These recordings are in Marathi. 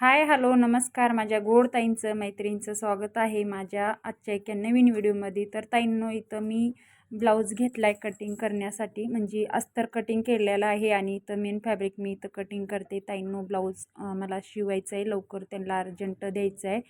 हाय हॅलो नमस्कार. माझ्या गोड ताईंचं मैत्रिणींचं स्वागत आहे माझ्या आजच्या एका नवीन व्हिडिओमध्ये. तर ताईंनो इथं मी ब्लाऊज घेतला आहे कटिंग करण्यासाठी. म्हणजे अस्तर कटिंग केलेलं आहे आणि इथं मेन फॅब्रिक मी इथं कटिंग करते. ताईंनो ब्लाऊज मला शिवायचं आहे. लवकर त्यांना अर्जंट द्यायचं आहे.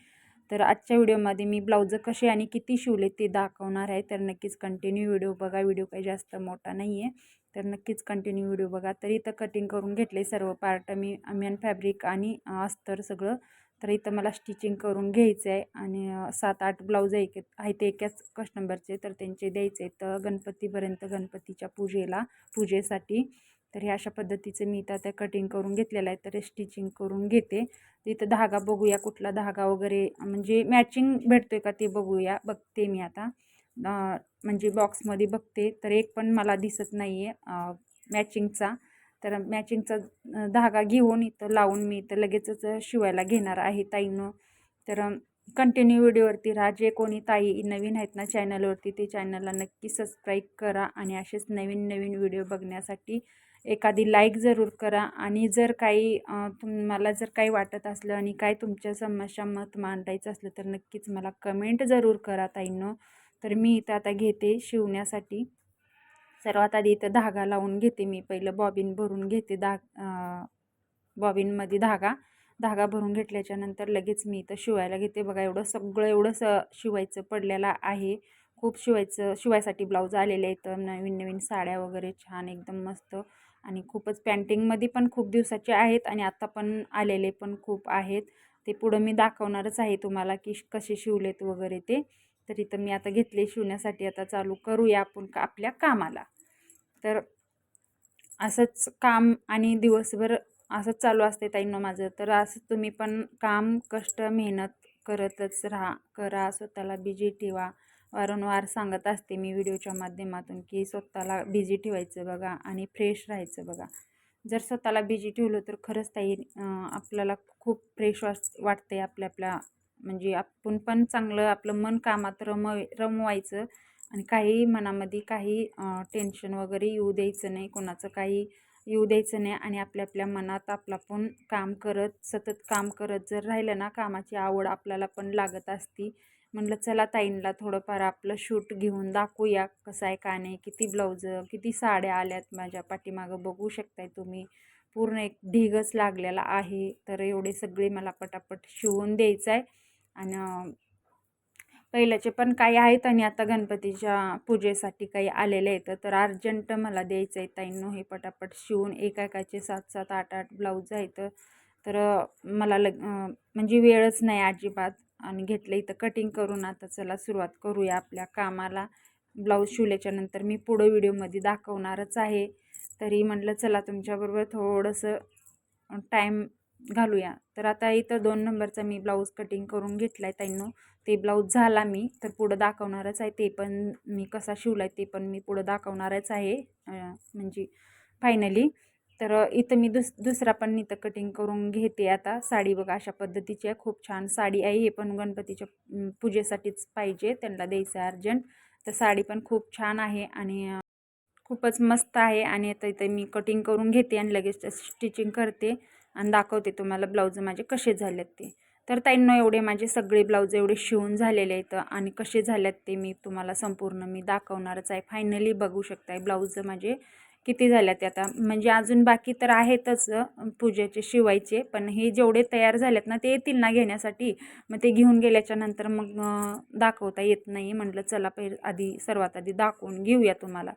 तर आजच्या व्हिडिओमध्ये मी ब्लाऊज कसे आणि किती शिवले ते दाखवणार आहे. तर नक्कीच कंटिन्यू व्हिडिओ बघा. व्हिडिओ काही जास्त मोठा नाही आहे तर नक्कीच कंटिन्यू व्हिडिओ बघा. तर इथं कटिंग करून घेतले सर्व पार्ट मी अमियन फॅब्रिक आणि अस्तर सगळं. तर इथं मला स्टिचिंग करून घ्यायचं आहे आणि सात आठ ब्लाऊज एक आहेत एकाच कस्टमरचे तर त्यांचे द्यायचे तर गणपतीपर्यंत गणपतीच्या पूजेला पूजेसाठी. तर हे अशा पद्धतीचं मी इथं त्या कटिंग करून घेतलेलं आहे. तर स्टिचिंग करून घेते. इथं धागा बघूया कुठला धागा वगैरे. म्हणजे मॅचिंग भेटतो आहे का ते बघूया. बघते मी आता. म्हणजे बॉक्समध्ये बघते तर एक पण मला दिसत नाही आहे मॅचिंगचा तर मॅचिंगचा धागा घेऊन इथं लावून मी इथं लगेचच शिवायला घेणार आहे ताईनं. तर कंटिन्यू व्हिडिओवरती राहा. जे कोणी ताई नवीन आहेत ना चॅनलवरती ते चॅनलला नक्की सबस्क्राईब करा आणि असेच नवीन नवीन व्हिडिओ बघण्यासाठी एखादी लाईक जरूर करा. आणि जर काही तुम्हाला जर काही वाटत असलं आणि काय तुमच्या समस्या मत मांडायचं असलं तर नक्कीच मला कमेंट जरूर करा ताईनं. तर मी इथं आता घेते शिवण्यासाठी. सर्वात आधी इथं धागा लावून घेते मी. पहिलं बॉबिन भरून घेते धा बॉबिनमध्ये धागा. धागा भरून घेतल्याच्या नंतर लगेच मी इथं शिवायला घेते. बघा एवढं सगळं एवढं स शिवायचं पडलेलं आहे. खूप शिवायचं शिवायसाठी ब्लाऊज आलेले आहेत. नवीन नवीन साड्या वगैरे छान एकदम मस्त आणि खूपच पॅन्टिंगमध्ये पण खूप दिवसाचे आहेत आणि आत्ता पण आलेले पण खूप आहेत. ते पुढं मी दाखवणारच आहे तुम्हाला की कसे शिवलेत वगैरे ते. तर इथं मी आता घेतले शिवण्यासाठी. आता चालू करूया आपण का आपल्या कामाला. तर असंच काम आणि दिवसभर असंच चालू असते ताईंनो माझं. तर असं तुम्ही पण काम कष्ट मेहनत करतच राहा. करा स्वतःला बिजी ठेवा. वारंवार सांगत असते मी व्हिडिओच्या माध्यमातून की स्वतःला बिझी ठेवायचं बघा आणि फ्रेश राहायचं बघा. जर स्वतःला बिझी ठेवलं तर खरंच ताई आपल्याला खूप फ्रेश वाट वाटते आपल्या आपल्या म्हणजे आपण पण चांगलं आपलं मन कामात रमव रमवायचं आणि काही मनामध्ये काही टेन्शन वगैरे येऊ द्यायचं नाही कोणाचं काही येऊ द्यायचं नाही आणि आपल्या आपल्या मनात आपला पण काम करत सतत काम करत जर राहिलं ना कामाची आवड आपल्याला पण लागत असती. म्हणलं चला ताईंला थोडंफार आपलं शूट घेऊन दाखवूया कसं आहे का नाही किती ब्लाऊज किती साड्या आल्यात माझ्या पाठीमागं बघू शकताय तुम्ही. पूर्ण एक ढिगच लागलेला आहे तर एवढे सगळे मला पटापट शिवून द्यायचं आहे आणि पहिल्याचे पण काही आहेत आणि आता गणपतीच्या पूजेसाठी काही आलेले आहेत. तर अर्जंट मला द्यायचं आहे ताईंनो हे पटापट शिवून एका एकाचे सात सात आठ आठ ब्लाऊज आहेत. तर मला लग म्हणजे वेळच नाही अजिबात. आणि घेतलं इथं कटिंग करून आता चला सुरुवात करूया आपल्या कामाला. ब्लाऊज शिवल्याच्या नंतर मी पुढं व्हिडिओमध्ये दाखवणारच आहे. तरी म्हटलं चला तुमच्याबरोबर थोडंसं टाईम घालूया. तर आता इथं दोन नंबरचा मी ब्लाऊज कटिंग करून घेतला आहे ताईंनो. ते ब्लाऊज झाला मी तर पुढं दाखवणारच आहे ते पण मी कसा शिवला आहे ते पण मी पुढं दाखवणारच आहे म्हणजे फायनली तर इथं मी दुस दुसरा पण इथं कटिंग करून घेते आता. साडी बघा अशा पद्धतीची आहे. खूप छान साडी आहे. हे पण गणपतीच्या पूजेसाठीच पाहिजे. त्यांना द्यायचं आहे अर्जंट. तर साडी पण खूप छान आहे आणि खूपच मस्त आहे. आणि आता इथं मी कटिंग करून घेते आणि लगेच स्टिचिंग करते. आणि दाखवते तुम्हाला ब्लाऊज माझे कसे झालेत ते. तर ताईंनो एवढे माझे सगळे ब्लाऊज एवढे शिवून झालेले आहेत आणि कसे झालेत ते मी तुम्हाला संपूर्ण मी दाखवणारच आहे. फायनली बघू शकताय ब्लाऊज माझे किती झाल्यात ते आता. म्हणजे अजून बाकी तर आहेतच पूजेचे शिवायचे पण हे जेवढे तयार झालेत ना ते येतील ना घेण्यासाठी. मग ते घेऊन गेल्याच्यानंतर मग दाखवता येत नाही. म्हटलं चला पहिले आधी सर्वात आधी दाखवून घेऊया तुम्हाला.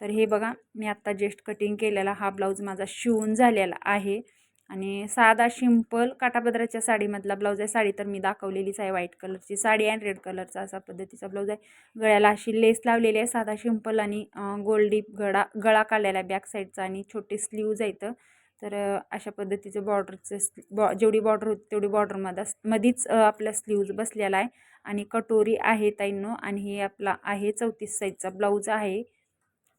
तर हे बघा मी आत्ता जेस्ट कटिंग केलेला हा ब्लाऊज माझा शिवून झालेला आहे. आणि साधा शिंपल काटापदराच्या साडीमधला ब्लाऊज आहे. साडी तर मी दाखवलेलीच आहे. व्हाईट कलरची साडी अँड रेड कलरचा असा पद्धतीचा ब्लाऊज आहे. गळ्याला अशी लेस लावलेली आहे. साधा शिंपल आणि गोल्डी गळा गळा काढलेला आहे बॅक साईडचा आणि छोटे स्लीव्ज आहेत तर अशा पद्धतीचं बॉर्डरचं बॉ जेवढी बॉर्डर होती तेवढी बॉर्डरमध्ये मधीच आपला स्लीव्ज बसलेला आहे. आणि कटोरी आहे ताईंनो आणि हे आपला आहे चौतीस साईजचा ब्लाऊज आहे.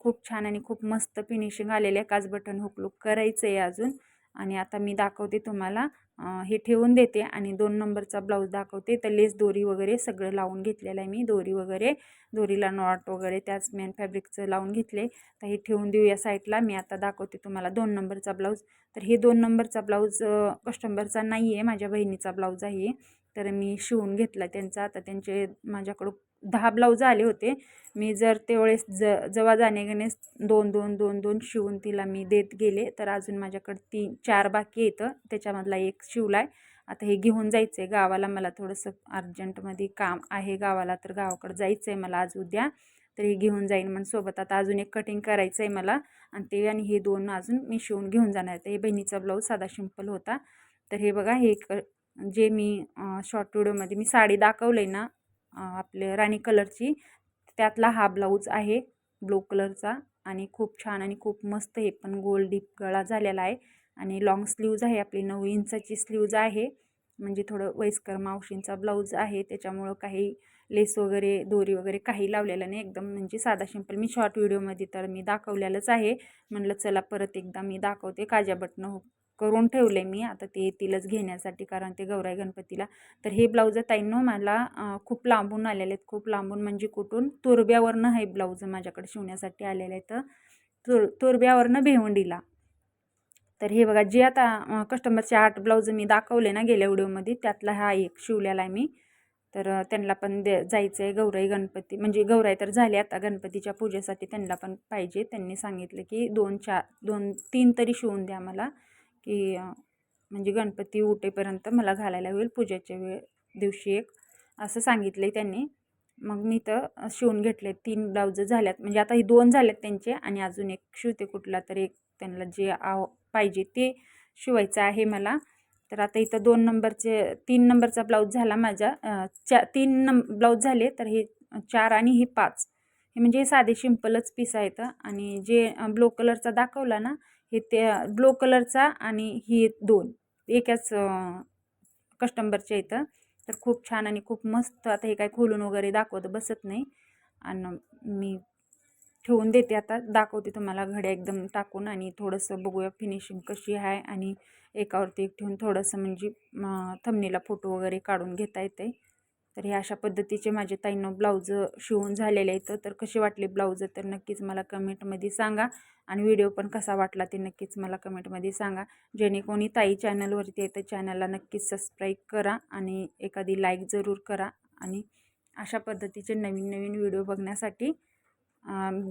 खूप छान आणि खूप मस्त फिनिशिंग आलेलं आहे. काच बटन हुकलूक करायचं आहे अजून. आणि आता मी दाखवते तुम्हाला. हे ठेवून देते आणि दोन नंबरचा ब्लाऊज दाखवते. तर लेस दोरी वगैरे सगळं लावून घेतलेलं आहे मी. दोरी वगैरे दोरीला नॉट वगैरे त्याच मेन फॅब्रिकचं लावून घेतले. तर हे ठेवून देऊ या साईडला. मी आता दाखवते तुम्हाला दोन नंबरचा ब्लाऊज. तर हे दोन नंबरचा ब्लाऊज कस्टमरचा नाही आहे माझ्या बहिणीचा ब्लाऊज आहे. तर मी शिवून घेतला त्यांचा. आता त्यांचे माझ्याकडं दहा ब्लाऊज आले होते. मी जर तेवढेच ज जेव्हा घेणे दोन दोन दोन दोन शिवून तिला मी देत गेले. तर अजून माझ्याकडं तीन चार बाकी येतं. त्याच्यामधला एक शिवला आहे आता हे घेऊन जायचं आहे गावाला. मला थोडंसं अर्जंटमध्ये काम आहे गावाला तर गावाकडं जायचं आहे मला आज उद्या. तर हे घेऊन जाईन मग सोबत. आता अजून एक कटिंग करायचं आहे मला. आणि ते आणि हे दोन अजून मी शिवून घेऊन जाणार तर हे बहिणीचा ब्लाऊज साधा सिंपल होता. तर हे बघा हे क जे मी शॉर्ट व्हिडिओमध्ये मी साडी दाखवलं आहे ना आपले राणी कलरची त्यातला हा ब्लाऊज आहे ब्लू कलरचा आणि खूप छान आणि खूप मस्त हे पण गोल डीप गळा झालेला आहे आणि लॉंग स्लीव्ज आहे आपली नऊ इंचाची स्लीव्ज आहे म्हणजे थोडं वयस्कर मावशींचा ब्लाऊज आहे त्याच्यामुळं काही लेस वगैरे दोरी वगैरे काही लावलेलं नाही एकदम म्हणजे साधा सिंपल मी शॉर्ट व्हिडिओमध्ये तर मी दाखवलेलंच आहे म्हणलं चला परत एकदा मी दाखवते काजा बटणं हो करून ठेवले मी. आता ते येतीलच घेण्यासाठी कारण ते गौराई गणपतीला. तर हे ब्लाऊज ताईंनो मला खूप लांबून आलेले आहेत. खूप लांबून म्हणजे कुठून? तुरब्यावरनं हे ब्लाऊज माझ्याकडे शिवण्यासाठी आलेले आहेत. तुर तुरब्यावरनं भेवंडीला. तर हे बघा जे आता कस्टमरचे आठ ब्लाऊज मी दाखवले ना गेल्या व्हिडिओमध्ये त्यातला हा एक शिवलेला आहे मी. तर त्यांना पण दे जायचं आहे गौराई गणपती. म्हणजे गौराई तर झाली आता गणपतीच्या पूजेसाठी त्यांना पण पाहिजे. त्यांनी सांगितलं की दोन चार दोन तीन तरी शिवून द्या मला. की म्हणजे गणपती उठेपर्यंत मला घालायला होईल पूजेच्या वेळ दिवशी एक असं सांगितलं आहे त्यांनी. मग मी तर शिवून घेतले. तीन ब्लाऊज झाल्यात. म्हणजे आता ही दोन झाल्यात त्यांचे आणि अजून एक शिवते कुठला तर एक त्यांना जे आव पाहिजे ते शिवायचं आहे मला. तर आता इथं दोन नंबरचे तीन नंबरचा ब्लाऊज झाला माझा. चा तीन नंब ब्लाऊज झाले तर हे चार आणि हे पाच. हे म्हणजे हे साधे सिंपलच पीस आहेत. आणि जे ब्लू कलरचा दाखवला ना हे ते ब्लो कलरचा आणि ही दोन. एकाच कस्टंबरच्या इथं. तर खूप छान आणि खूप मस्त आता हे काय खोलून वगैरे दाखवत बसत नाही. आणि मी ठेवून देते आता. दाखवते तुम्हाला घड्या एकदम टाकून आणि थोडंसं बघूया फिनिशिंग कशी आहे. आणि एकावरती एक ठेवून थोडंसं म्हणजे थमनीला फोटो वगैरे काढून घेता येते तर हे अशा पद्धतीचे माझे ताईनं ब्लाऊज शिवून झालेले आहेत. तर कसे वाटले ब्लाऊज तर नक्कीच मला कमेंटमध्ये सांगा. आणि व्हिडिओ पण कसा वाटला ते नक्कीच मला कमेंटमध्ये सांगा. जेणे कोणी ताई चॅनलवरती आहे तर चॅनलला नक्कीच सबस्क्राईब करा आणि एखादी लाईक जरूर करा. आणि अशा पद्धतीचे नवीन नवीन व्हिडिओ बघण्यासाठी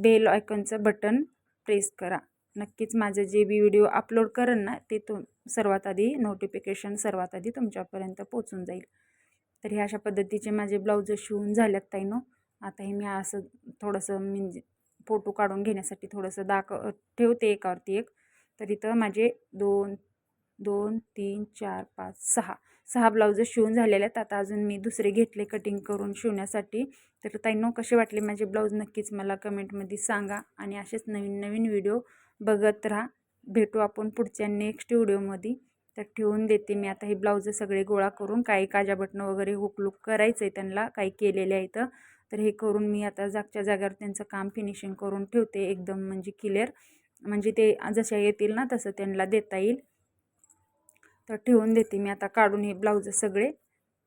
बेल आयकॉनचं बटन प्रेस करा. नक्कीच माझं जे बी व्हिडिओ अपलोड करेन ना ते तुम सर्वात आधी नोटिफिकेशन सर्वात आधी तुमच्यापर्यंत पोचून जाईल. तर हे अशा पद्धतीचे माझे ब्लाऊज शिवून झाल्यात ताईनो. आता हे मी असं थोडंसं म्हणजे फोटो काढून घेण्यासाठी थोडंसं दाखव ठेवते एकावरती एक. तर इथं माझे दोन दोन तीन चार पाच सहा. सहा ब्लाऊज शिवून झालेले आहेत. आता अजून मी दुसरे घेतले कटिंग करून शिवण्यासाठी. तर ताईनो कसे वाटले माझे ब्लाऊज नक्कीच मला कमेंटमध्ये सांगा आणि असेच नवीन नवीन व्हिडिओ बघत राहा. भेटू आपण पुढच्या नेक्स्ट व्हिडिओमध्ये तर ठेवून देते मी. आता हे ब्लाऊज सगळे गोळा करून काही काजा बटणं वगैरे हुकलूक करायचं आहे त्यांना काही केलेले आहेत तर हे करून मी आता जागच्या जाग्यावर त्यांचं काम फिनिशिंग करून ठेवते एकदम म्हणजे क्लिअर म्हणजे ते जशा येतील ना तसं त्यांना देता येईल. तर ठेवून देते मी आता काढून हे ब्लाऊज सगळे.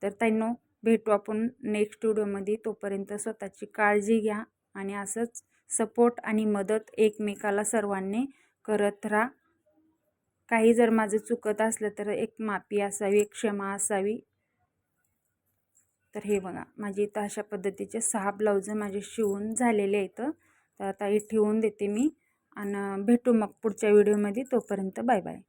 तर त्यांना भेटू आपण नेक्स्ट व्हिडिओमध्ये तोपर्यंत स्वतःची काळजी घ्या आणि असंच सपोर्ट आणि मदत एकमेकाला सर्वांनी करत राहा. काही जर माझं चुकत असलं तर एक माफी असावी एक क्षमा असावी. तर हे बघा माझी इथं अशा पद्धतीचे सहा ब्लाऊज माझे शिवून झालेले आहेत. तर आता हे ठेवून देते मी. आणि भेटू मग पुढच्या व्हिडिओमध्ये. तोपर्यंत बाय बाय.